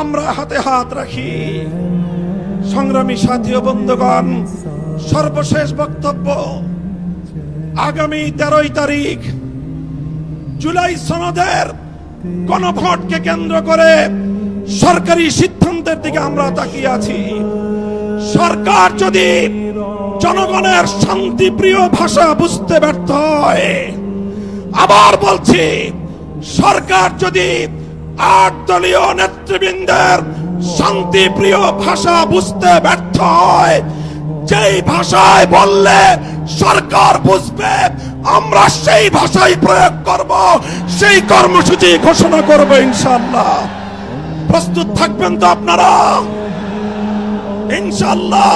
আমরা হাতে হাত রাখি। সংগ্রামী সাথী বন্ধুগণ, সর্বশেষ বক্তব্য, আগামী তেরোই তারিখ, জুলাই সনদের গণভোটকে কেন্দ্র করে সরকারি সিদ্ধান্তের দিকে আমরা তাকিয়ে আছি। সরকার যদি জনগণের শান্তিপ্রিয় ভাষা বুঝতে ব্যর্থ হয়, আবার বলছি, সরকার যদি আট দলীয় নেতৃবৃন্দের শান্তিপ্রিয় ভাষা বুঝতে ব্যর্থ হয়। যেই ভাষায় বললে সরকার বুঝবে, আমরা সেই ভাষাই প্রয়োগ করব, সেই কর্মসূচি ঘোষণা করব ইনশাল্লাহ প্রস্তুত থাকবেন তো আপনারা? ইনশাল্লাহ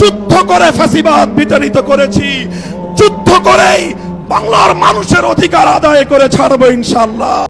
যুদ্ধ করে ফাঁসিবাদ বিতাড়িত করেছি, যুদ্ধ করেই বাংলার মানুষের অধিকার আদায় করে ছাড়বো ইনশাল্লাহ